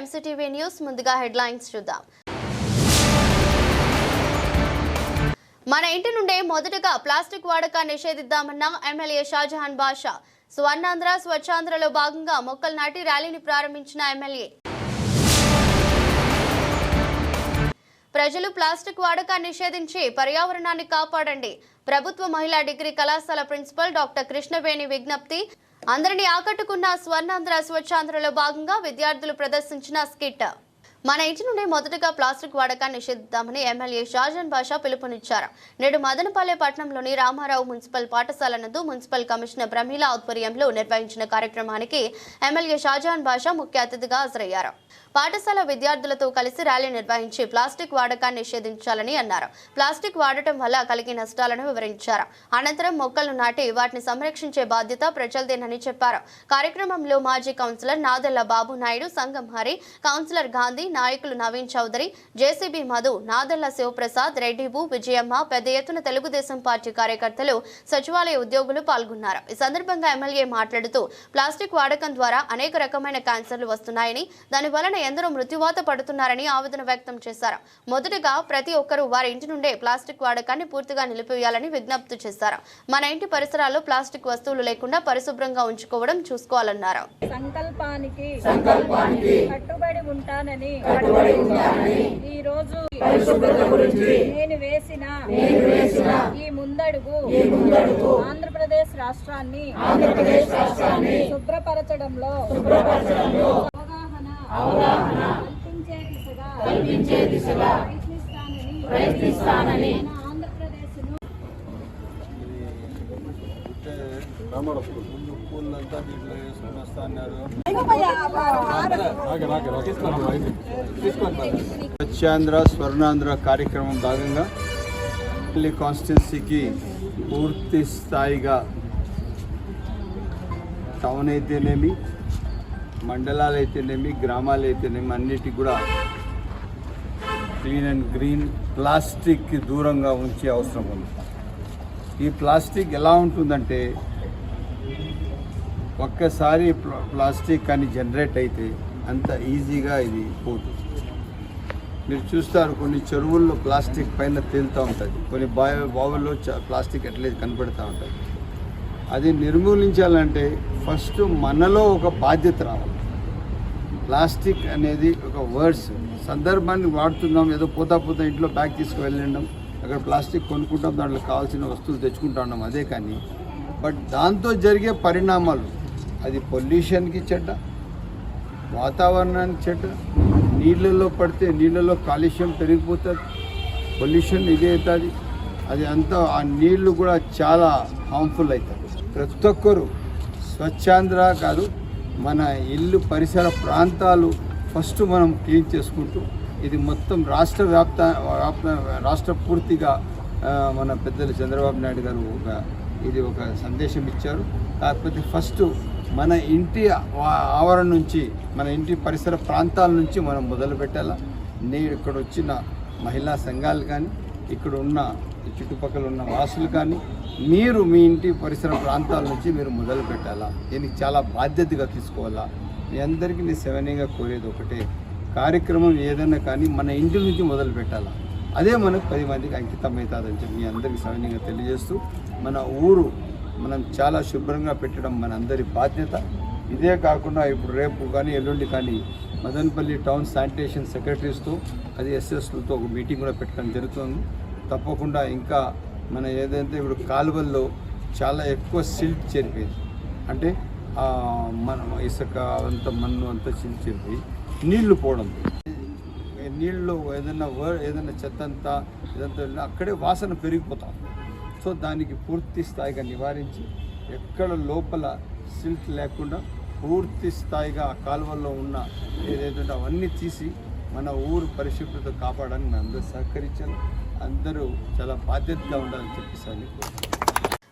MCTV news ముందుగా headlines చూద్దాం. మన ఇంటి నుండే మొదటగా ప్లాస్టిక్ వాడకాన్ని నిషేధిద్దామన్న ఎమ్మెల్యే షాజహాన్ బాషా స్వర్ణాంధ్ర స్వచ్ఛాంధ్రలో భాగంగా మొక్కలు నాటి ర్యాలీని ప్రారంభించిన ఎమ్మెల్యే. ప్రజలు ప్లాస్టిక్ వాడకాన్ని నిషేధించి పర్యావరణాన్ని కాపాడండి. ప్రభుత్వ మహిళా డిగ్రీ కళాశాల ప్రిన్సిపల్ డాక్టర్ కృష్ణవేణి విజ్ఞప్తి అందరినీ ఆకట్టుకున్న స్వర్ణాంధ్ర స్వచ్ఛాంధ్రలో భాగంగా విద్యార్థులు ప్రదర్శించిన స్కిట్. మన ఇంటి నుండి మొదటగా ప్లాస్టిక్ వాడకాన్ని నిషేధిద్దామని ఎమ్మెల్యే షాజాన్ బాషా పిలుపునిచ్చారు. నేడు మదనపల్లె పట్టణంలోని రామారావు మున్సిపల్ పాఠశాల నందు మున్సిపల్ కమిషనర్ ప్రమీల ఆధ్వర్యంలో నిర్వహించిన కార్యక్రమానికి ఎమ్మెల్యే షాజాన్ బాషా ముఖ్య అతిథిగా హాజరయ్యారు. పాఠశాల విద్యార్థులతో కలిసి ర్యాలీ నిర్వహించి ప్లాస్టిక్ వాడకాన్ని నిషేధించాలని అన్నారు. ప్లాస్టిక్ వాడటం వల్ల కలిగే నష్టాలను వివరించారు. అనంతరం మొక్కలు నాటి వాటిని సంరక్షించే బాధ్యత ప్రజలదేనని చెప్పారు. కార్యక్రమంలో మాజీ కౌన్సిలర్ నాదెల్ల బాబు నాయుడు సంగం హరి కౌన్సిలర్ గాంధీ నాయకులు నవీన్ చౌదరి జేసీబీ మధు నాదెల్ల శివప్రసాద్ రెడ్డిబు విజయమ్మ పెద్ద ఎత్తున తెలుగుదేశం పార్టీ కార్యకర్తలు సచివాలయ ఉద్యోగులు పాల్గొన్నారు. ఈ సందర్భంగా ఎమ్మెల్యే మాట్లాడుతూ ప్లాస్టిక్ వాడకం ద్వారా అనేక రకమైన క్యాన్సర్లు వస్తున్నాయని దాని వలన ఎందరో మృత్యువాత పడుతున్నారని ఆవేదన వ్యక్తం చేశారు. మొదటగా ప్రతి ఒక్కరూ వారి ఇంటి నుండే ప్లాస్టిక్ వాడకాన్ని పూర్తిగా నిలిపివేయాలని విజ్ఞప్తి చేశారు. మన ఇంటి పరిసరాల్లో ప్లాస్టిక్ వస్తువులు లేకుండా పరిశుభ్రంగా ఉంచుకోవడం చూసుకోవాలన్నారు. సంకల్పానికి సంకల్పానికి కట్టుబడి ఉంటానని ఈ రోజు పరిశుభ్రత గురించి నేను వేసిన నేను వేసిన ఈ ముందడుగు ఈ ముందడుగు ఆంధ్రప్రదేశ్ రాష్ట్రాన్ని ఆంధ్రప్రదేశ్ రాష్ట్రాన్ని శుభ్రపరచడంలో కల్పించే దిశగా కల్పించే దిశగా ప్రయత్నిస్తానని ప్రయత్నిస్తానని స్వచ్ఛాంధ్ర స్వర్ణాంధ్ర కార్యక్రమం భాగంగా ఢిల్లీ కాన్స్టిట్యున్సీకి పూర్తి స్థాయిగా టౌన్ అయితేనేమి మండలాలు అయితేనేమి గ్రామాలు అయితేనేమి అన్నిటికి కూడా క్లీన్ అండ్ గ్రీన్ ప్లాస్టిక్కి దూరంగా ఉంచే అవసరం ఉంది. ఈ ప్లాస్టిక్ ఎలా ఉంటుందంటే ఒక్కసారి ప్లా- ప్లాస్టిక్ కానీ జనరేట్ అయితే అంత ఈజీగా ఇది పోతుంది మీరు చూస్తారు కొన్ని చెరువుల్లో ప్లాస్టిక్ పైన తేలుతూ ఉంటుంది. కొన్ని బావి బావుల్లో ప్లాస్టిక్ అట్లే కనపడుతూ ఉంటుంది. అది నిర్మూలించాలంటే ఫస్ట్ మనలో ఒక బాధ్యత రావాలి. ప్లాస్టిక్ అనేది ఒక వర్డ్స్. సందర్భాన్ని వాడుతున్నాం ఏదో పోతా పోతా ఇంట్లో బ్యాగ్ తీసుకువెళ్ళడం అక్కడ ప్లాస్టిక్ కొనుక్కుంటాం దాంట్లో కావాల్సిన వస్తువులు తెచ్చుకుంటా ఉన్నాం అదే కానీ. బట్ దాంతో జరిగే పరిణామాలు అది పొల్యూషన్కి చెడ్డ వాతావరణానికి చెడ్డ నీళ్ళల్లో పడితే నీళ్ళలో కాలుష్యం పెరిగిపోతుంది పొల్యూషన్ ఇదే అవుతుంది అది అంతా ఆ నీళ్ళు కూడా చాలా హార్మ్ఫుల్ అవుతుంది ప్రతి ఒక్కరు స్వచ్ఛాంధ్ర కాదు మన ఇల్లు పరిసర ప్రాంతాలు ఫస్ట్ మనం క్లీన్ చేసుకుంటూ ఇది మొత్తం రాష్ట్ర వ్యాప్త వ్యాప్త రాష్ట్ర పూర్తిగా మన పెద్దలు చంద్రబాబు నాయుడు గారు ఒక ఇది ఒక సందేశం ఇచ్చారు. కాకపోతే ఫస్ట్ మన ఇంటి ఆవరణ నుంచి మన ఇంటి పరిసర ప్రాంతాల నుంచి మనం మొదలు పెట్టాలా నేను ఇక్కడ వచ్చిన మహిళా సంఘాలు కానీ ఇక్కడ ఉన్న చుట్టుపక్కల ఉన్న వాసులు కానీ మీరు మీ ఇంటి పరిసర ప్రాంతాల నుంచి మీరు మొదలు పెట్టాలా? దీనికి చాలా బాధ్యతగా తీసుకోవాలా? మీ అందరికీ నేను సెవెనీగా కోరేది ఒకటే కార్యక్రమం ఏదైనా కానీ మన ఇంటి నుంచి మొదలు పెట్టాలా? అదే మనకు పది మందికి అంకితం అవుతుందని చెప్పి మీ అందరికీ సవినీయంగా తెలియజేస్తూ మన ఊరు మనం చాలా శుభ్రంగా పెట్టడం మన అందరి బాధ్యత. ఇదే కాకుండా ఇప్పుడు రేపు కానీ ఎల్లుండి కానీ మదనపల్లి టౌన్ శానిటేషన్ సెక్రటరీస్తో అది ఎస్ఎస్లతో ఒక మీటింగ్ కూడా పెట్టడం జరుగుతుంది. తప్పకుండా ఇంకా మన ఏదైతే ఇప్పుడు కాలువల్లో చాలా ఎక్కువ సిల్ట్ చేరిపోయింది అంటే మనం ఇసుక అంత మన్ను అంతా సిల్ట్ చేరిపోయి నీళ్ళు పోవడం. నీళ్ళు ఏదైనా ఏదైనా చెత్త అంతా ఇదంతా అక్కడే వాసన పెరిగిపోతాం సో దానికి పూర్తి స్థాయిగా నివారించి ఎక్కడ లోపల సిల్ట్ లేకుండా పూర్తి స్థాయిగా ఆ కాలువల్లో ఉన్న ఏదైతే అవన్నీ తీసి మన ఊరు పరిశుభ్రత కాపాడడానికి అందరూ సహకరించాలి. అందరూ చాలా బాధ్యతగా ఉండాలని చెప్పేసి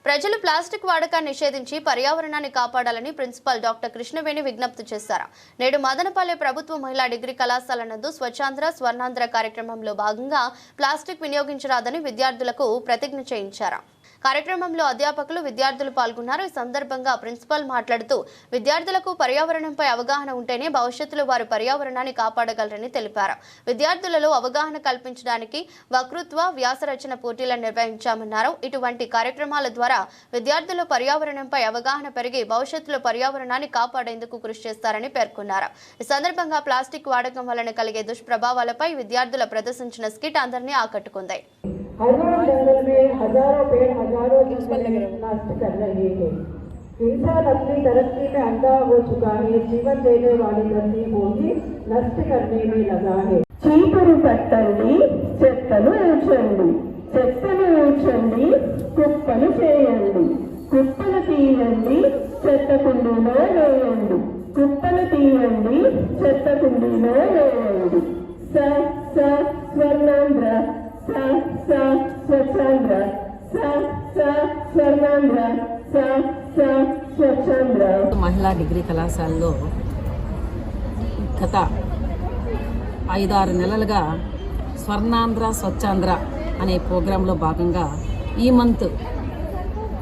ప్రజలు ప్లాస్టిక్ వాడకాన్ని నిషేధించి పర్యావరణాన్ని కాపాడాలని ప్రిన్సిపాల్ డాక్టర్ కృష్ణవేణి విజ్ఞప్తి చేశారు. నేడు మదనపల్లె ప్రభుత్వ మహిళా డిగ్రీ కళాశాల నందు స్వచ్ఛాంధ్ర స్వర్ణాంధ్ర కార్యక్రమంలో భాగంగా ప్లాస్టిక్ వినియోగించరాదని విద్యార్థులకు ప్రతిజ్ఞ చేయించారు. కార్యక్రమంలో అధ్యాపకులు విద్యార్థులు పాల్గొన్నారు. ఈ సందర్భంగా ప్రిన్సిపాల్ మాట్లాడుతూ విద్యార్థులకు పర్యావరణంపై అవగాహన ఉంటేనే భవిష్యత్తులో వారు పర్యావరణాన్ని కాపాడగలరని తెలిపారు. విద్యార్థులలో అవగాహన కల్పించడానికి వక్తృత్వ వ్యాసరచన పోటీలను నిర్వహించామన్నారు. ఇటువంటి కార్యక్రమాల ద్వారా విద్యార్థులు పర్యావరణంపై అవగాహన పెరిగి భవిష్యత్తులో పర్యావరణాన్ని కాపాడేందుకు కృషి చేస్తారని పేర్కొన్నారు. ఈ సందర్భంగా ప్లాస్టిక్ వాడకం వలన కలిగే దుష్ప్రభావాలపై విద్యార్థుల ప్రదర్శించిన స్కిట్ అందరినీ ఆకట్టుకుంది. हजारों पेड़ हजारों जंगल नष्ट कर रहे हैं इंसान अपनी तरक्की में अंधा हो चुका है जीवन देने वाली धरती को भी नष्ट करने में लगा है చీపురు పట్టండి చెత్తను ఊడ్చండి చెత్తను ఊడ్చండి కుప్పలు చేయండి కుప్పలు తీయండి చెత్త కుండీలో వేయండి కుప్పలు తీయండి చెత్త కుండీలో వేయండి స స స్వర్ణాంధ్ర స స స్వచ్ఛాంధ్ర స మహిళా డిగ్రీ కళాశాలలో గత ఐదారు నెలలుగా స్వర్ణాంధ్ర స్వచ్ఛాంధ్ర అనే ప్రోగ్రాంలో భాగంగా ఈ మంత్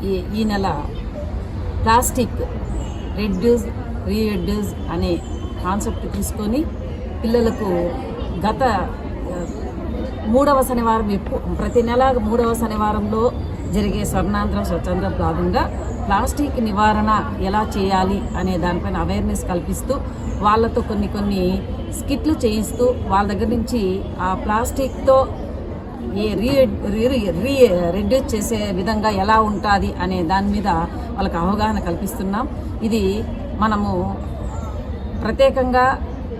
ఈ ఈ నెల ప్లాస్టిక్ రెడ్యూస్ రీరెడ్యూస్ అనే కాన్సెప్ట్ తీసుకొని పిల్లలకు గత మూడవ శనివారం ఎప్పు- ప్రతి నెల మూడవ శనివారంలో జరిగే స్వర్ణాంధ్ర స్వచ్ఛంద్ర భాగంగా ప్లాస్టిక్ నివారణ ఎలా చేయాలి అనే దానిపైన అవేర్నెస్ కల్పిస్తూ వాళ్ళతో కొన్ని కొన్ని స్కిట్లు చేయిస్తూ వాళ్ళ దగ్గర నుంచి ఆ ప్లాస్టిక్తో ఏ రీ రీ రీ రెడ్యూస్ చేసే విధంగా ఎలా ఉంటుంది అనే దాని మీద వాళ్ళకి అవగాహన కల్పిస్తున్నాం. ఇది మనము ప్రత్యేకంగా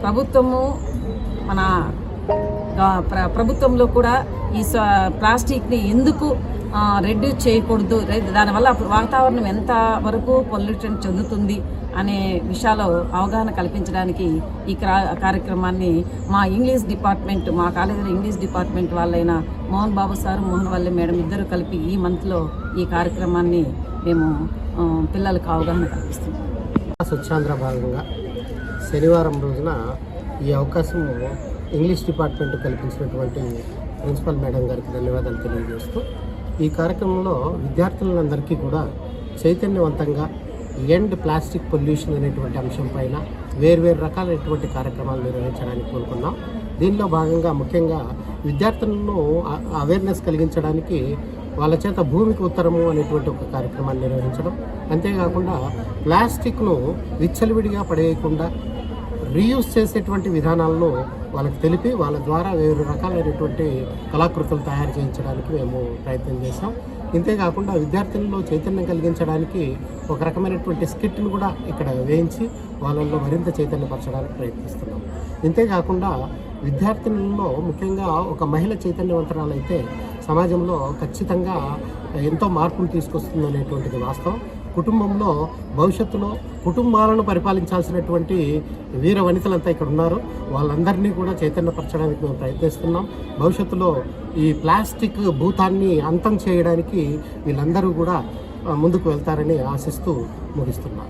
ప్రభుత్వము మన ప్ర ప్రభుత్వంలో కూడా ఈ ప్లాస్టిక్ని ఎందుకు రెడ్యూస్ చేయకూడదు. దానివల్ల అప్పుడు వాతావరణం ఎంత వరకు పొల్యూషన్ చెందుతుంది అనే విషయాలు అవగాహన కల్పించడానికి ఈ క్రా- కార్యక్రమాన్ని మా ఇంగ్లీష్ డిపార్ట్మెంట్ మా కాలేజీలో ఇంగ్లీష్ డిపార్ట్మెంట్ వాళ్ళైన మోహన్ బాబు సార్ మోహన్ వల్లి మేడం ఇద్దరు కలిపి ఈ మంత్లో ఈ కార్యక్రమాన్ని మేము పిల్లలకు అవగాహన కల్పిస్తున్నాం. స్వచ్ఛాంధ్ర భాగంగా శనివారం రోజున ఈ అవకాశం ఇంగ్లీష్ డిపార్ట్మెంట్ కల్పించినటువంటి ప్రిన్సిపల్ మేడం గారికి ధన్యవాదాలు తెలియజేస్తూ ఈ కార్యక్రమంలో విద్యార్థులందరికీ కూడా చైతన్యవంతంగా ఎండ్ ప్లాస్టిక్ పొల్యూషన్ అనేటువంటి అంశం పైన వేర్వేరు రకాలైనటువంటి కార్యక్రమాలు నిర్వహించడానికి కోరుకున్నాం దీనిలో భాగంగా ముఖ్యంగా విద్యార్థులను అవేర్నెస్ కలిగించడానికి వాళ్ళ చేత భూమికి ఉత్తరము అనేటువంటి ఒక కార్యక్రమాన్ని నిర్వహించడం. అంతేకాకుండా ప్లాస్టిక్ను విచ్చలవిడిగా పడేయకుండా రీయూజ్ చేసేటువంటి విధానాలను వాళ్ళకి తెలిపి వాళ్ళ ద్వారా వేరు రకాలైనటువంటి కళాకృతులు తయారు చేయించడానికి మేము ప్రయత్నం చేసాం ఇంతేకాకుండా విద్యార్థుల్లో చైతన్యం కలిగించడానికి ఒక రకమైనటువంటి స్కిట్ను కూడా ఇక్కడ వేయించి వాళ్ళల్లో మరింత చైతన్యపరచడానికి ప్రయత్నిస్తున్నాం. ఇంతేకాకుండా విద్యార్థినుల్లో ముఖ్యంగా ఒక మహిళ చైతన్యవంతరాలైతే సమాజంలో ఖచ్చితంగా ఎంతో మార్పులు తీసుకొస్తుంది అనేటువంటిది వాస్తవం. కుటుంబంలో భవిష్యత్తులో కుటుంబాలను పరిపాలించాల్సినటువంటి వీర వనితలంతా ఇక్కడ ఉన్నారు. వాళ్ళందరినీ కూడా చైతన్యపరచడానికి మేము ప్రయత్నిస్తున్నాం. భవిష్యత్తులో ఈ ప్లాస్టిక్ భూతాన్ని అంతం చేయడానికి వీళ్ళందరూ కూడా ముందుకు వెళ్తారని ఆశిస్తూ ముగిస్తున్నాం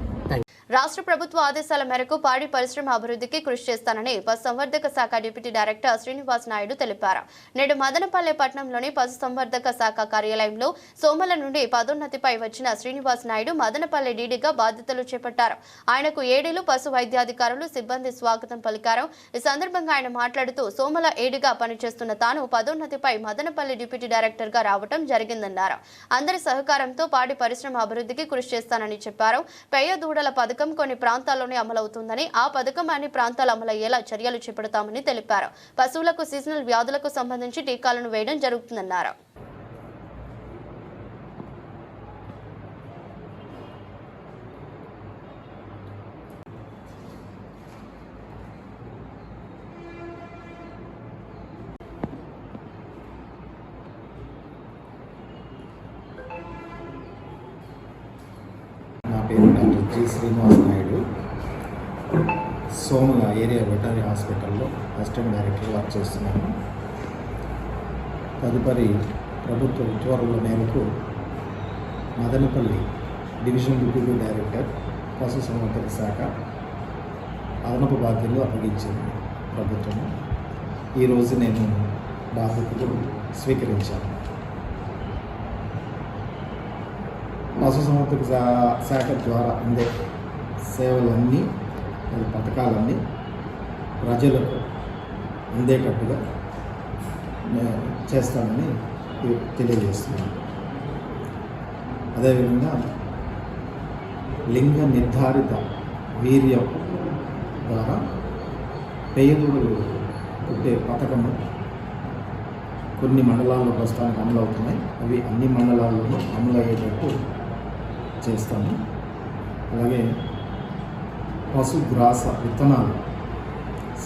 రాష్ట్ర ప్రభుత్వ ఆదేశాల మేరకు పాడి పరిశ్రమ అభివృద్ధికి కృషి చేస్తానని పశుసంవర్ధక శాఖ డిప్యూటీ డైరెక్టర్ శ్రీనివాస్ నాయుడు తెలిపారు. నేడు మదనపల్లె పట్టణంలోని పశుసంవర్ధక శాఖ కార్యాలయంలో సోమల నుండి పదోన్నతిపై వచ్చిన శ్రీనివాస్ నాయుడు మదనపల్లె డీడీగా బాధ్యతలు చేపట్టారు. ఆయనకు ఏడేలు పశు వైద్యాధికారులు సిబ్బంది స్వాగతం పలికారు. ఈ సందర్భంగా ఆయన మాట్లాడుతూ సోమల ఏడుగా పనిచేస్తున్న తాను పదోన్నతిపై మదనపల్లి డిప్యూటీ డైరెక్టర్గా రావడం జరిగిందన్నారు. అందరి సహకారంతో పాడి పరిశ్రమ అభివృద్ధికి కృషి చేస్తానని చెప్పారు. పెయ్య దూడల పథకం పథకం కొన్ని ప్రాంతాల్లోనే అమలవుతుందని ఆ పథకం అన్ని ప్రాంతాలు అమలయ్యేలా చర్యలు చేపడతామని తెలిపారు. పశువులకు సీజనల్ వ్యాధులకు సంబంధించి టీకాలను వేయడం జరుగుతుందన్నారు. ఏరియా వెటరీ హాస్పిటల్లో అసిస్టెంట్ డైరెక్టర్ వర్క్ చేస్తున్నాను. తదుపరి ప్రభుత్వ ఉత్తర్వుల మేరకు మదనపల్లి డివిజన్ డిప్యూటీ డైరెక్టర్ పశుసంవర్ధక శాఖ అదనపు బాధ్యతలు అప్పగించింది ప్రభుత్వం ఈరోజు నేను బాధ్యతలు స్వీకరించాను. పశుసంవర్ధక శా- శాఖ ద్వారా అందే సేవలన్నీ పథకాలన్నీ ప్రజలకు అందేటట్టుగా నేను చేస్తానని తెలియజేస్తున్నాను. అదేవిధంగా లింగ నిర్ధారిత వీర్యం ద్వారా పేదలు పుట్టే పథకము కొన్ని మండలాల్లో ప్రస్తుతానికి అమలు అవుతున్నాయి అవి అన్ని మండలాల్లోనూ అమలు అయ్యేటట్టు చేస్తాము. అలాగే పశుగ్రాస విత్తనాలు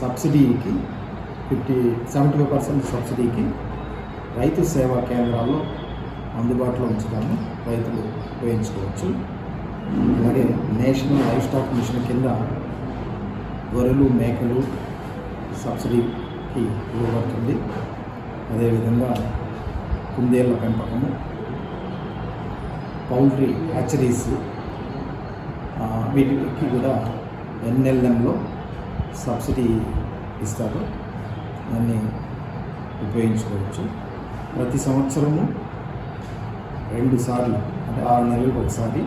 సబ్సిడీకి ఫిఫ్టీ సెవెంటీ ఫైవ్ పర్సెంట్ సబ్సిడీకి రైతు సేవా కేంద్రాల్లో అందుబాటులో ఉంచడాన్ని రైతులు ఉపయోగించుకోవచ్చు. అలాగే నేషనల్ లైఫ్ స్టాక్ మిషన్ కింద గొర్రెలు మేకలు సబ్సిడీకి ఇవ్వబడుతుంది అదేవిధంగా కుందేళ్ళ పెంపకము పౌల్ట్రీ హ్యాచరీస్ వీటికి కూడా ఎన్ఎల్ఎంలో సబ్సిడీ ఇస్తారు. దాన్ని ఉపయోగించుకోవచ్చు. ప్రతి సంవత్సరము రెండు సార్లు అంటే ఆరు నెలలకు ఒకసారి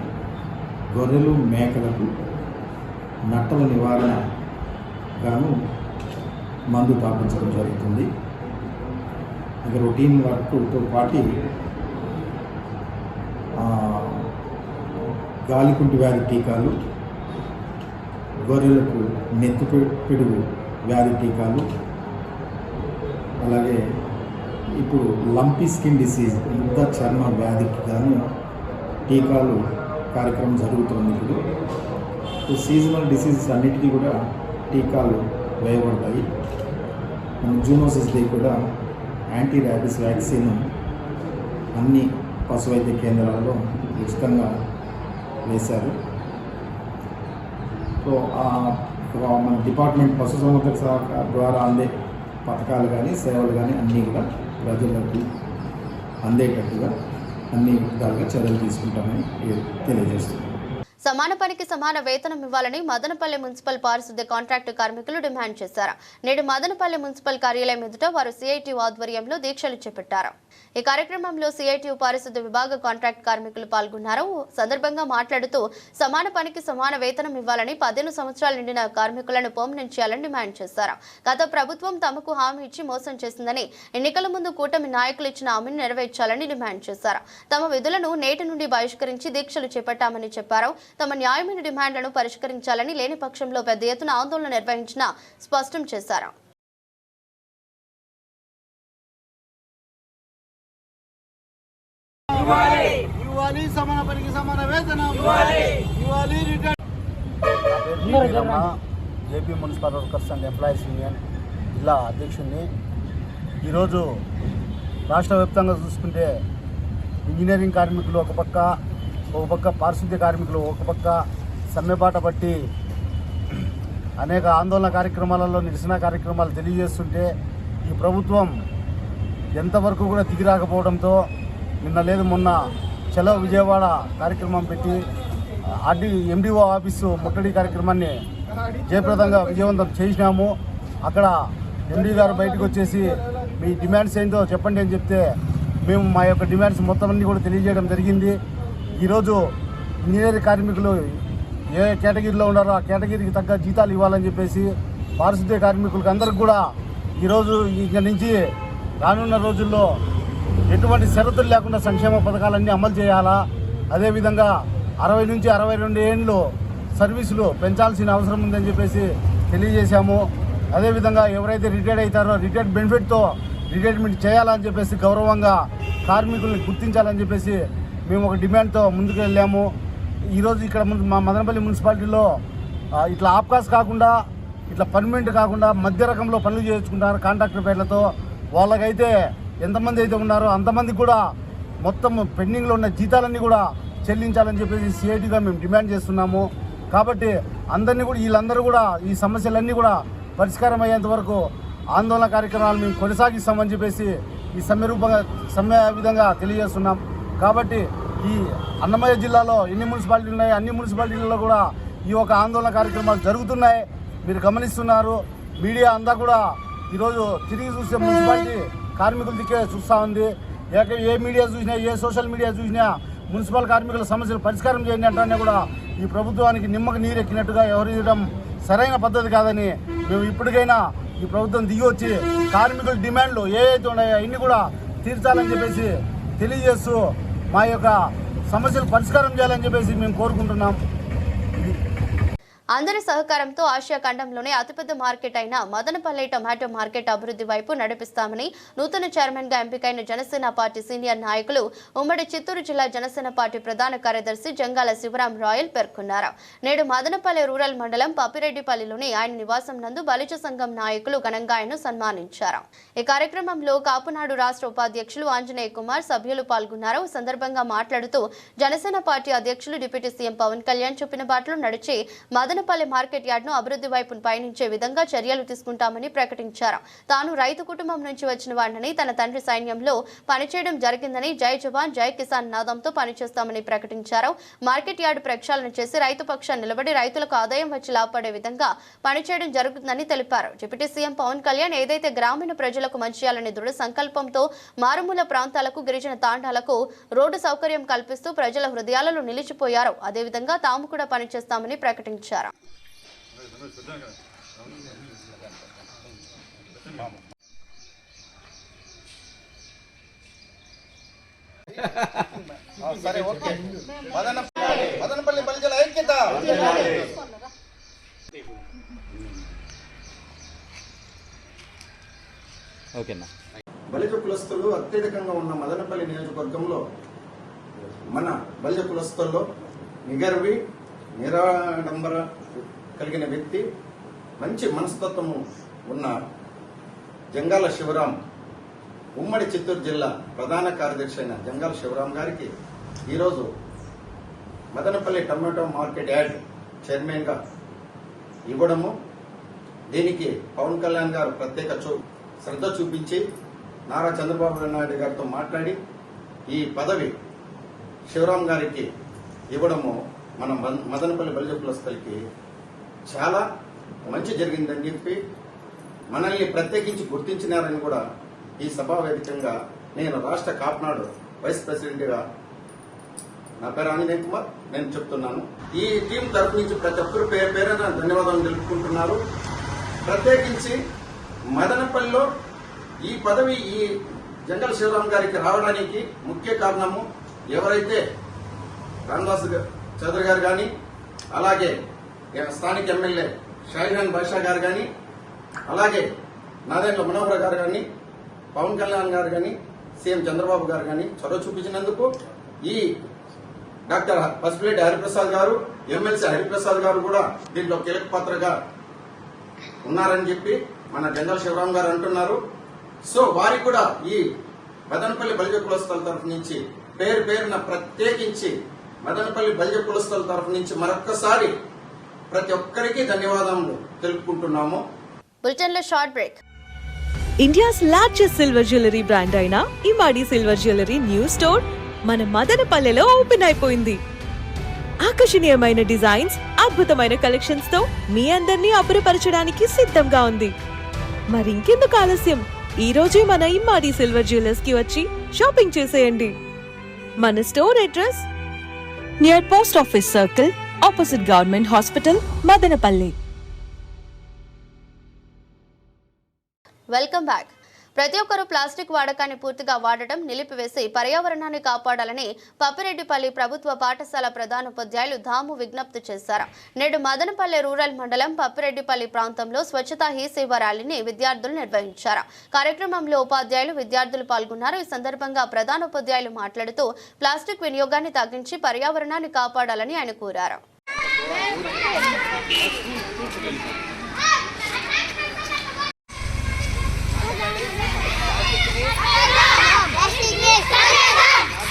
గొర్రెలు మేకలకు నట్టల నివారణ గాను మందు తాపించడం జరుగుతుంది. ఇక రొటీన్ వర్క్తో పాటు గాలికుంటి వ్యాధి టీకాలు గొర్రెలకు నెత్తి పిడుగు వ్యాధి టీకాలు అలాగే ఇప్పుడు లంపీ స్కిన్ డిసీజ్ ముద్ద చర్మ వ్యాధికి గాను టీకాలు కార్యక్రమం జరుగుతుంది ఇప్పుడు. సీజనల్ డిసీజెస్ అన్నిటికీ కూడా టీకాలు వేయబడతాయి. మన జూనోసిస్ డే కూడా యాంటీ ర్యాబిస్ వ్యాక్సిన్ అన్ని పశు వైద్య కేంద్రాల్లో ఉచితంగా వేశారు. సో మన డిపార్ట్మెంట్ పశుసంవర్ధక శాఖ ద్వారా అందే పథకాలు కానీ సేవలు కానీ అన్నీ కూడా ప్రజలకు అందేటట్టుగా అన్ని విధాలుగా చర్యలు తీసుకుంటామని తెలియజేస్తుంది సమాన పనికి సమాన వేతనం ఇవ్వాలని మదనపల్లి మున్సిపల్ పారిశుద్ధ్య కాంట్రాక్టు కార్మికులు డిమాండ్ చేశారు. నేడు మదనపల్లి మున్సిపల్ కార్యాలయం ఎదుట వారు సిఐటి ఆధ్వర్యంలో దీక్షలు చేపట్టారు. ఈ కార్యక్రమంలో సిఐటి పారిశుద్ధ్య విభాగ కాంట్రాక్ట్ కార్మికులు పాల్గొన్నారు. సందర్భంగా మాట్లాడుతూ సమాన పనికి సమాన వేతనం ఇవ్వాలని పదిహేను సంవత్సరాలు నిండిన కార్మికులను పర్మనెంట్ చేయాలని డిమాండ్ చేశారు. గత ప్రభుత్వం తమకు హామీ ఇచ్చి మోసం చేసిందని ఎన్నికల ముందు కూటమి నాయకులు ఇచ్చిన హామీని నెరవేర్చాలని డిమాండ్ చేశారు. తమ విధులను నేటి నుండి బహిష్కరించి దీక్షలు చేపట్టామని చెప్పారు. తమ న్యాయమైన డిమాండ్లను పరిష్కరించాలని లేని పక్షంలో పెద్ద ఎత్తున ఆందోళన నిర్వహించిన స్పష్టం చేశారు. ఇవ్వాలి. సమాన పనికి సమాన వేతనం. ఇవ్వాలి. రిటర్న్ JP municipal workers and employees union జిల్లా అధ్యక్షుడిని ఈరోజు రాష్ట్ర వ్యాప్తంగా చూసుకుంటే ఇంజనీరింగ్ కార్మికులు ఒక పక్క ఒక పక్క పారిశుద్ధ్య కార్మికులు ఒక పక్క సమ్మెబాట బట్టి అనేక ఆందోళన కార్యక్రమాలలో నిరసన కార్యక్రమాలు తెలియజేస్తుంటే ఈ ప్రభుత్వం ఎంతవరకు కూడా దిగి రాకపోవడంతో నిన్న లేదు మొన్న చలో విజయవాడ కార్యక్రమం పెట్టి ఆర్డీ ఎండిఓ ఆఫీసు ముట్టడి కార్యక్రమాన్ని జయప్రదంగా విజయవంతం చేసినాము. అక్కడ ఎండీ గారు బయటకు వచ్చేసి మీ డిమాండ్స్ ఏంటో చెప్పండి అని చెప్తే మేము మా యొక్క డిమాండ్స్ మొత్తం అన్ని కూడా తెలియజేయడం జరిగింది. ఈరోజు ఇంజనీరింగ్ కార్మికులు ఏ కేటగిరీలో ఉన్నారో ఆ కేటగిరీకి తగ్గ జీతాలు ఇవ్వాలని చెప్పేసి పారిశుద్ధ్య కార్మికులకు అందరికి కూడా ఈరోజు ఇక నుంచి రానున్న రోజుల్లో ఎటువంటి షరతులు లేకుండా సంక్షేమ పథకాలన్నీ అమలు చేయాలా? అదేవిధంగా అరవై నుంచి అరవై రెండు ఏళ్ళు సర్వీసులు పెంచాల్సిన అవసరం ఉందని చెప్పేసి తెలియజేశాము. అదేవిధంగా ఎవరైతే రిటైర్డ్ అవుతారో రిటైర్డ్ బెనిఫిట్తో రిటైర్మెంట్ చేయాలని చెప్పేసి గౌరవంగా కార్మికుల్ని గుర్తించాలని చెప్పేసి మేము ఒక డిమాండ్తో ముందుకు వెళ్ళాము. ఈరోజు ఇక్కడ ముందు మా మదనపల్లి మున్సిపాలిటీలో ఇట్లా ఆప్కాస్ కాకుండా ఇట్లా పర్మనెంట్ కాకుండా మధ్య రకంలో పనులు చేయించుకుంటారు కాంట్రాక్టర్ పేర్లతో. వాళ్ళకైతే ఎంతమంది అయితే ఉన్నారో అంతమందికి కూడా మొత్తం పెండింగ్లో ఉన్న జీతాలన్నీ కూడా చెల్లించాలని చెప్పేసి సిఐటిగా మేము డిమాండ్ చేస్తున్నాము. కాబట్టి అందరినీ కూడా వీళ్ళందరూ కూడా ఈ సమస్యలన్నీ కూడా పరిష్కారం అయ్యేంత వరకు ఆందోళన కార్యక్రమాలు మేము కొనసాగిస్తామని చెప్పేసి ఈ సమ్మె రూపంగా సమ్మె విధంగా తెలియజేస్తున్నాం. కాబట్టి ఈ అన్నమయ్య జిల్లాలో ఎన్ని మున్సిపాలిటీలు ఉన్నాయి అన్ని మున్సిపాలిటీలలో కూడా ఈ యొక్క ఆందోళన కార్యక్రమాలు జరుగుతున్నాయి. మీరు గమనిస్తున్నారు. మీడియా అంతా కూడా ఈరోజు తిరిగి చూసే మున్సిపాలిటీ కార్మికుల దిక్కే చూస్తూ ఉంది. ఏ ఏ మీడియా చూసినా ఏ సోషల్ మీడియా చూసినా మున్సిపల్ కార్మికుల సమస్యలు పరిష్కారం చేయండి అంటే కూడా ఈ ప్రభుత్వానికి నిమ్మకు నీరెక్కినట్టుగా వ్యవహరించడం సరైన పద్ధతి కాదని మేము ఇప్పటికైనా ఈ ప్రభుత్వం దిగి వచ్చి కార్మికుల డిమాండ్లు ఏవైతే ఉన్నాయో అవన్నీ కూడా తీర్చాలని చెప్పేసి తెలియజేస్తూ మా యొక్క సమస్యలు పరిష్కారం చేయాలని చెప్పేసి మేము కోరుకుంటున్నాం. అందరి సహకారంతో ఆసియా ఖండంలోనే అతిపెద్ద మార్కెట్ అయిన మదనపల్లె టొమాటో మార్కెట్ అభివృద్ధి వైపు నడిపిస్తామని నూతన చైర్మన్గా ఎంపికైన జనసేన పార్టీ సీనియర్ నాయకులు ఉమ్మడి చిత్తూరు జిల్లా జనసేన పార్టీ ప్రధాన కార్యదర్శి జంగాల శివరాం రాయల్ పేర్కొన్నారు. నేడు మదనపల్లె రూరల్ మండలం పాపిరెడ్డిపల్లిలోని ఆయన నివాసం నందు బలిజ సంఘం నాయకులు ఘనంగా ఆయన్ను సన్మానించారు. ఈ కార్యక్రమంలో కాపునాడు రాష్ట్ర ఉపాధ్యక్షులు ఆంజనేయ కుమార్ సభ్యులు పాల్గొన్నారు. ఈ సందర్భంగా మాట్లాడుతూ జనసేన పార్టీ అధ్యక్షులు డిప్యూటీ సీఎం పవన్ కళ్యాణ్ చెప్పిన బాటలో నడిచి మదనపల్లి మార్కెట్ యార్డ్ను అభివృద్ధి వైపు పయనించే విధంగా చర్యలు తీసుకుంటామని ప్రకటించారు. తాను రైతు కుటుంబం నుంచి వచ్చిన వాడిని తన తండ్రి సైన్యంలో పనిచేయడం జరిగిందని జై జవాన్ జై కిసాన్ నాదంతో పనిచేస్తామని ప్రకటించారు. మార్కెట్ యార్డు ప్రక్షాళన చేసి రైతు పక్షాన్ని నిలబడి రైతులకు ఆదాయం వచ్చి లాభపడే విధంగా పనిచేయడం జరుగుతుందని తెలిపారు. డిప్యూటీ సీఎం పవన్ కళ్యాణ్ ఏదైతే గ్రామీణ ప్రజలకు మంచి చేయాలనే దృఢ సంకల్పంతో మారుమూల ప్రాంతాలకు గిరిజన తాండాలకు రోడ్డు సౌకర్యం కల్పిస్తూ ప్రజల హృదయాలలో నిలిచిపోయారు. అదేవిధంగా తాము కూడా పనిచేస్తామని ప్రకటించారు. సరే ఓకే మదనపల్లి బలిజల ఐక్యత ఓకేనా. బలిజ కులస్తులు అత్యధికంగా ఉన్న మదనపల్లి నియోజకవర్గంలో మన బలిజ కులస్తుల్లో నిగర్వి నిరాడంబర కలిగిన వ్యక్తి మంచి మనస్తత్వము ఉన్న జంగాల శివరాం ఉమ్మడి చిత్తూరు జిల్లా ప్రధాన కార్యదర్శి అయిన జంగాల శివరాం గారికి ఈరోజు మదనపల్లి టమాటో మార్కెట్ యార్డ్ చైర్మన్గా ఇవ్వడము దీనికి పవన్ కళ్యాణ్ గారు ప్రత్యేక చూ శ్రద్ధ చూపించి నారా చంద్రబాబు నాయుడు గారితో మాట్లాడి ఈ పదవి శివరాం గారికి ఇవ్వడము మన మద- మదనపల్లి బలిజ చాలా మంచి జరిగిందని చెప్పి మనల్ని ప్రత్యేకించి గుర్తించినారని కూడా ఈ సభా వేదికంగా నేను రాష్ట్ర కాపునాడు వైస్ ప్రెసిడెంట్గా నా పేరు ఆంజనేయ కుమార్. నేను చెప్తున్నాను. ఈ టీం తరఫు నుంచి ప్రతి ఒక్కరు పేరు పేరున ధన్యవాదాలు తెలుపుకుంటున్నారు. ప్రత్యేకించి మదనపల్లిలో ఈ పదవి ఈ జంగల్ శివరాం గారికి రావడానికి ముఖ్య కారణము ఎవరైతే రామదాస్ గారు చౌదరి గారు కానీ అలాగే స్థానిక ఎమ్మెల్యే షాహిరాన్ బాషా గారు కానీ అలాగే నారాయణ మనోహర్ గారు కానీ పవన్ కళ్యాణ్ గారు కానీ సీఎం చంద్రబాబు గారు కానీ చొరవ చూపించినందుకు ఈ డాక్టర్ పసిపిరెడ్డి హరిప్రసాద్ గారు ఎమ్మెల్సీ హరిప్రసాద్ గారు కూడా దీంట్లో కీలక పాత్రగా ఉన్నారని చెప్పి మన జనరల్ శివరాం గారు అంటున్నారు. సో వారికి కూడా ఈ బదనపల్లి బలిజ కులస్తుల తరఫు నుంచి పేరు పేరున ప్రత్యేకించి మదనపల్లి బలిజ కులస్తుల తరఫు నుంచి మరొక్కసారి ప్రతి ఒక్కరికి ధన్యవాదములు తెలుపుకుంటున్నాము. బులెటిన్లో short break. India's largest silver jewellery brand అయిన Imadi silver jewellery new store మన మదనపల్లెలో ఓపెన్ అయిపోయింది. ఆకర్షణీయమైన డిజైన్స్ అద్భుతమైన కలెక్షన్స్తో మీ అందరినీ అబ్బురపరచడానికి సిద్ధంగా ఉంది. మరింకెందుకు ఆలస్యం? ఈ రోజే మన ఇమ్మాడి సిల్వర్ జ్యువెలర్స్కి వచ్చి షాపింగ్ చేసేయండి. మన store address near Post Office Circle, opposite Government Hospital, Madanapalli. Welcome back. ప్రతి ఒక్కరూ ప్లాస్టిక్ వాడకాన్ని పూర్తిగా వాడటం నిలిపివేసి పర్యావరణాన్ని కాపాడాలని పప్పిరెడ్డిపల్లి ప్రభుత్వ పాఠశాల ప్రధానోపాధ్యాయులు ధాము విజ్ఞప్తి చేశారు. నేడు మదనపల్లె రూరల్ మండలం పప్పిరెడ్డిపల్లి ప్రాంతంలో స్వచ్ఛతా హీ సేవ ర్యాలీని విద్యార్థులు నిర్వహించారు. కార్యక్రమంలో ఉపాధ్యాయులు విద్యార్థులు పాల్గొన్నారు. ఈ సందర్భంగా ప్రధానోపాధ్యాయులు మాట్లాడుతూ ప్లాస్టిక్ వినియోగాన్ని తగ్గించి పర్యావరణాన్ని కాపాడాలని ఆయన కోరారు.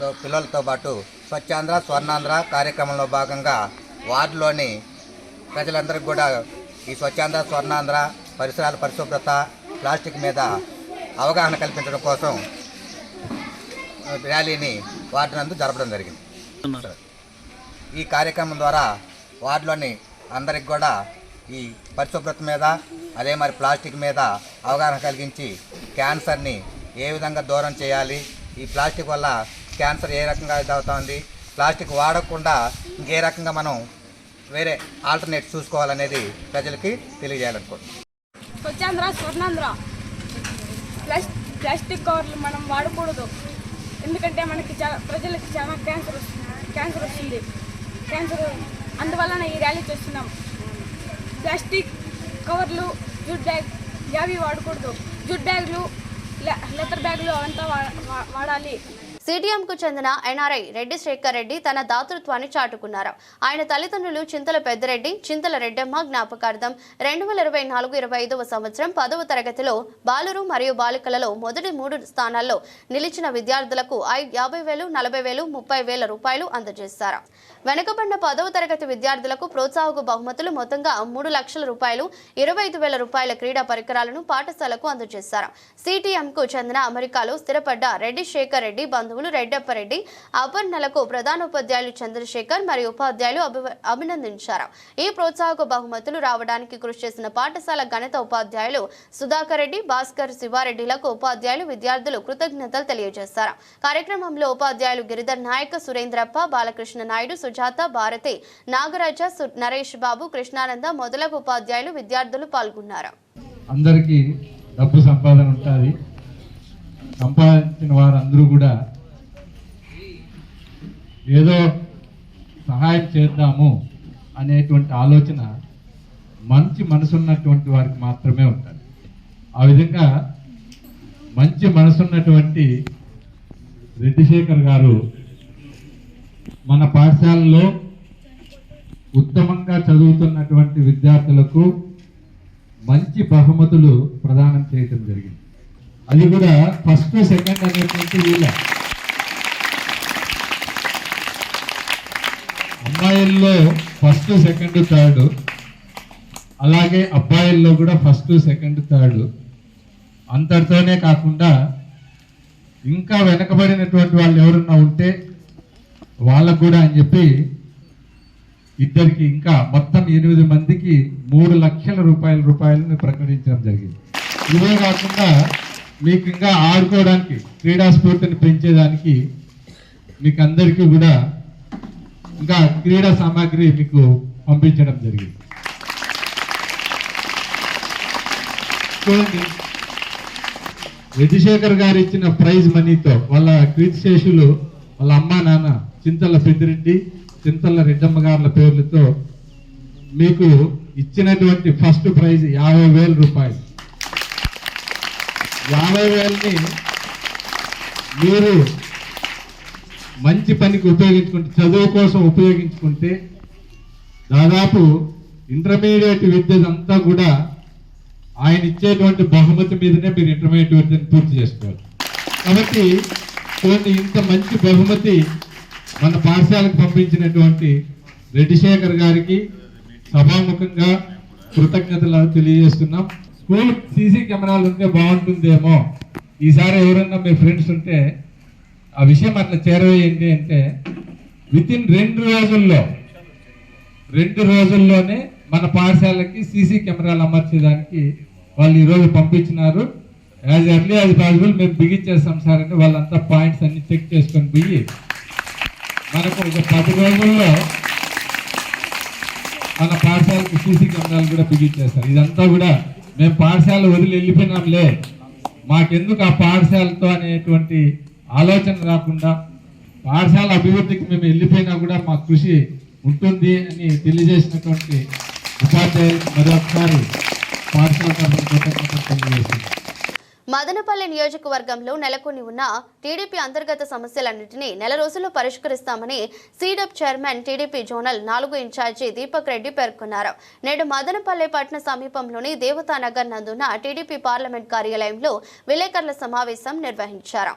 లో పిల్లలతో పాటు స్వచ్ఛాంధ్ర స్వర్ణాంధ్ర కార్యక్రమంలో భాగంగా వార్డులోని ప్రజలందరికీ కూడా ఈ స్వచ్ఛాంధ్ర స్వర్ణాంధ్ర పరిసరాల పరిశుభ్రత ప్లాస్టిక్ మీద అవగాహన కల్పించడం కోసం ర్యాలీని వార్డు నందు జరపడం జరిగింది. ఈ కార్యక్రమం ద్వారా వార్డులోని అందరికి కూడా ఈ పరిశుభ్రత మీద అదే మరి ప్లాస్టిక్ మీద అవగాహన కలిగించి క్యాన్సర్ని ఏ విధంగా దూరం చేయాలి ఈ ప్లాస్టిక్ వల్ల క్యాన్సర్ ఏ రకంగా ఇదవుతోంది ప్లాస్టిక్ వాడకుండా ఇంకే రకంగా మనం వేరే ఆల్టర్నేట్ చూసుకోవాలనేది ప్రజలకి తెలియజేయాలనుకుంటున్నాం. స్వచ్ఛాంధ్ర స్వర్ణాంధ్ర. ప్లాస్ ప్లాస్టిక్ కవర్లు మనం వాడకూడదు. ఎందుకంటే మనకి చాలా ప్రజలకి చాలా క్యాన్సర్ క్యాన్సర్ వస్తుంది. క్యాన్సర్ అందువలన ఈ ర్యాలీ చేస్తున్నాం. ప్లాస్టిక్ కవర్లు జూట్ బ్యాగ్ యావి వాడకూడదు. జూట్ బ్యాగ్లు లె- లెదర్ బ్యాగ్లు అవంతా వా- వాడాలి. సిడిఎంకు చెందిన ఎన్ఆర్ఐ రెడ్డి శేఖర్ రెడ్డి తన దాతృత్వాన్ని చాటుకున్నారు. ఆయన తల్లిదండ్రులు చింతల పెద్దిరెడ్డి చింతల రెడ్డమ్మ జ్ఞాపకార్థం రెండు వేల ఇరవై నాలుగు ఇరవై ఐదవ సంవత్సరం పదవ తరగతిలో బాలురు మరియు బాలికలలో మొదటి మూడు స్థానాల్లో నిలిచిన విద్యార్థులకు యాభై వేలు నలభై వేలు ముప్పై వేల రూపాయలు అందజేస్తారు వెనుకబడిన పదవ తరగతి విద్యార్థులకు ప్రోత్సాహక బహుమతులు మొత్తంగా మూడు లక్షల రూపాయలు ఇరవై ఐదు వేల రూపాయల క్రీడా పరికరాలను పాఠశాలకు అందజేశారు. సిటిఎంకు చెందిన అమెరికాలో స్థిరపడ్డ రెడ్డి శేఖర్ రెడ్డి బంధువులు రెడ్డప్పరెడ్డి అపర్ణలకు ప్రధానోపాధ్యాయులు చంద్రశేఖర్ మరియు ఉపాధ్యాయులు అభి- అభినందించారు. ఈ ప్రోత్సాహక బహుమతులు రావడానికి కృషి చేసిన పాఠశాల గణిత ఉపాధ్యాయులు సుధాకర్ రెడ్డి భాస్కర్ శివారెడ్డిలకు ఉపాధ్యాయులు విద్యార్థులు కృతజ్ఞతలు తెలియజేశారు. కార్యక్రమంలో ఉపాధ్యాయులు గిరిధర్ నాయక్ సురేంద్రప్ప బాలకృష్ణ నాయుడు సుజాత భారతి. నాగరాజ సు- నరేష్ బాబు కృష్ణానంద మొదలగు ఉపాధ్యాయులు విద్యార్థులు పాల్గొన్నారు. అందరికీ డబ్బు సంపాదన ఉంటుంది. సంపాదించిన వారందరూ కూడా ఏదో సహాయం చేద్దాము అనేటువంటి ఆలోచన మంచి మనసున్నటువంటి వారికి మాత్రమే ఉంటుంది. ఆ విధంగా మంచి మనసున్నటువంటి రెడ్డిశేఖర్ గారు మన పాఠశాలలో ఉత్తమంగా చదువుతున్నటువంటి విద్యార్థులకు మంచి బహుమతులు ప్రదానం చేయటం జరిగింది. అది కూడా ఫస్ట్ సెకండ్ అనేటువంటి వీళ్ళ. అమ్మాయిల్లో ఫస్ట్ సెకండ్ థర్డ్. అలాగే అబ్బాయిల్లో కూడా ఫస్ట్ సెకండ్ థర్డ్. అంతటితోనే కాకుండా ఇంకా వెనకబడినటువంటి వాళ్ళు ఎవరన్నా ఉంటే వాళ్ళకు కూడా అని చెప్పి ఇద్దరికి ఇంకా మొత్తం ఎనిమిది మందికి మూడు లక్షల రూపాయల రూపాయలను ప్రకటించడం జరిగింది. ఇవే కాకుండా మీకు ఇంకా ఆడుకోవడానికి క్రీడా స్ఫూర్తిని పెంచేదానికి మీకు అందరికీ కూడా ఇంకా క్రీడా సామాగ్రి మీకు పంపించడం జరిగింది. చూడండి. రెడ్డిశేఖర్ గారు ఇచ్చిన ప్రైజ్ మనీతో వాళ్ళ కీర్తిశేషులు వాళ్ళ అమ్మా నాన్న చింతల పెద్దిరెడ్డి చింతల రెడ్డమ్మ గారుల పేర్లతో మీకు ఇచ్చినటువంటి ఫస్ట్ ప్రైజ్ యాభై వేల రూపాయలు. యాభై వేలని మీరు మంచి పనికి ఉపయోగించుకుంటే చదువు కోసం ఉపయోగించుకుంటే దాదాపు ఇంటర్మీడియట్ విద్య అంతా కూడా ఆయన ఇచ్చేటువంటి బహుమతి మీదనే మీరు ఇంటర్మీడియట్ విద్యను పూర్తి చేసుకోవాలి. కాబట్టి ఇంత మంచి బహుమతి మన పాఠశాలకు పంపించినటువంటి రెడ్డిశేఖర్ గారికి సభాముఖంగా కృతజ్ఞతలు తెలియజేస్తున్నాం. స్కూల్ సీసీ కెమెరాలు ఉంటే బాగుంటుందేమో. ఈసారి ఎవరన్నా మీ ఫ్రెండ్స్ ఉంటే ఆ విషయం అట్లా చేరవేయండి అంటే విత్ ఇన్ రెండు రోజుల్లో రెండు రోజుల్లోనే మన పాఠశాలకి సీసీ కెమెరాలు అమర్చేదానికి వాళ్ళు ఈరోజు పంపించినారు. యాజ్ ఎర్లీ యాజ్ పాసిబుల్ మేము బిగించేస్తాం సార్ అంటే వాళ్ళంతా పాయింట్స్ అన్ని చెక్ చేసుకొని పోయి మనకు ఒక పది రోజుల్లో మన పాఠశాలకు సీసీ కెమెరాలు కూడా బిగించేస్తారు ఇదంతా కూడా మేము పాఠశాల వదిలి వెళ్ళిపోయినాంలే. మాకెందుకు ఆ పాఠశాలతో అనేటువంటి ఆలోచన రాకుండా పాఠశాల అభివృద్ధికి మేము వెళ్ళిపోయినా కూడా మా కృషి ఉంటుంది అని తెలియజేసినటువంటి ఉపాధ్యాయులు మరొకసారి పాఠశాల తెలియజేసింది మదనపల్లి నియోజకవర్గంలో నెలకొని ఉన్న టీడీపీ అంతర్గత సమస్యలన్నింటినీ నెల రోజుల్లో పరిష్కరిస్తామని సీడప్ చైర్మన్ టీడీపీ జోనల్ నాలుగు ఇన్ఛార్జి దీపక్ రెడ్డి పేర్కొన్నారు. నేడు మదనపల్లి పట్టణ సమీపంలోని దేవతానగర్ నందున టీడీపీ పార్లమెంట్ కార్యాలయంలో విలేకరుల సమావేశం నిర్వహించారు.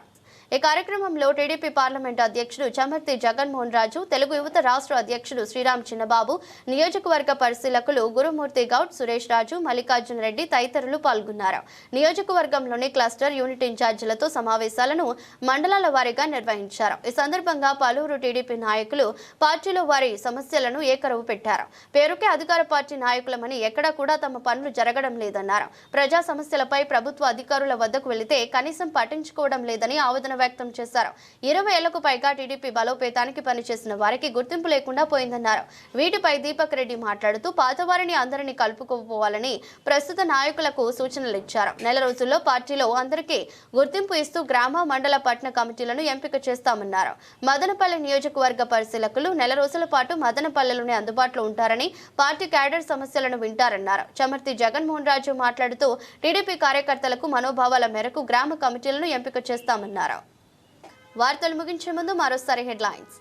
ఈ కార్యక్రమంలో టీడీపీ పార్లమెంట్ అధ్యక్షుడు చమర్తి జగన్మోహన్ రాజు తెలుగు యువత రాష్ట్ర అధ్యక్షుడు శ్రీరామ్ చిన్నబాబు నియోజకవర్గ పరిశీలకులు గురుమూర్తి గౌడ్ సురేష్ రాజు మల్లికార్జున రెడ్డి తదితరులు పాల్గొన్నారు. నియోజకవర్గంలోని క్లస్టర్ యూనిట్ ఇన్ఛార్జీలతో సమావేశాలను మండలాల వారీగా నిర్వహించారు. ఈ సందర్భంగా పలువురు టీడీపీ నాయకులు పార్టీలో వారి సమస్యలను ఏకరవు పెట్టారు. పేరుకే అధికార పార్టీ నాయకులమని ఎక్కడా కూడా తమ పనులు జరగడం లేదన్నారు. ప్రజా సమస్యలపై ప్రభుత్వ అధికారుల వద్దకు వెళితే కనీసం పట్టించుకోవడం లేదని ఆవేదన వ్యక్తం చేశారు. ఇరవై ఏళ్ళకు పైగా టీడీపీ బలోపేతానికి పనిచేసిన వారికి గుర్తింపు లేకుండా పోయిందన్నారు. వీటిపై దీపక్ రెడ్డి మాట్లాడుతూ పాతవారిని అందరినీ కలుపుకోపోవాలని ప్రస్తుత నాయకులకు సూచనలు ఇచ్చారు. నెల రోజుల్లో పార్టీలో అందరికీ గుర్తింపు ఇస్తూ గ్రామ మండల పట్టణ కమిటీలను ఎంపిక చేస్తామన్నారు. మదనపల్లి నియోజకవర్గ పరిశీలకులు నెల రోజుల పాటు మదనపల్లెలోనే అందుబాటులో ఉంటారని పార్టీ క్యాడర్ సమస్యలను వింటారన్నారు. చమర్తి జగన్మోహన్ రాజు మాట్లాడుతూ టీడీపీ కార్యకర్తలకు మనోభావాల మేరకు గ్రామ కమిటీలను ఎంపిక చేస్తామన్నారు. వార్తలు ముగించే ముందు మరోసారి హెడ్లైన్స్.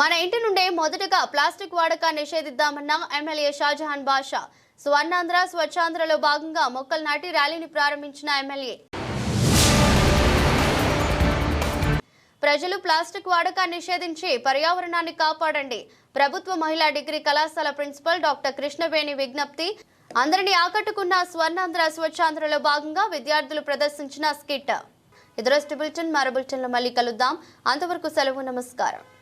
మన ఇంటి నుండే మొదటగా ప్లాస్టిక్ వాడకాన్ని నిషేధిద్దామన్న ఎమ్మెల్యే షాజహాన్ బాషా స్వర్ణాంధ్ర స్వచ్ఛాంధ్రలో భాగంగా మొక్కలు నాటి ర్యాలీని ప్రారంభించిన ఎమ్మెల్యే. ప్రజలు ప్లాస్టిక్ వాడకాన్ని నిషేధించి పర్యావరణాన్ని కాపాడండి. ప్రభుత్వ మహిళా డిగ్రీ కళాశాల ప్రిన్సిపల్ డాక్టర్ కృష్ణవేణి విజ్ఞప్తి అందరినీ ఆకట్టుకున్న స్వర్ణాంధ్ర స్వచ్ఛాంధ్రలో భాగంగా విద్యార్థులు ప్రదర్శించిన స్కిట్. ఇదరస్ట్ బులెటిన్ మరో బులెటిన్లో మళ్ళీ కలుద్దాం. అంతవరకు సెలవు నమస్కారం.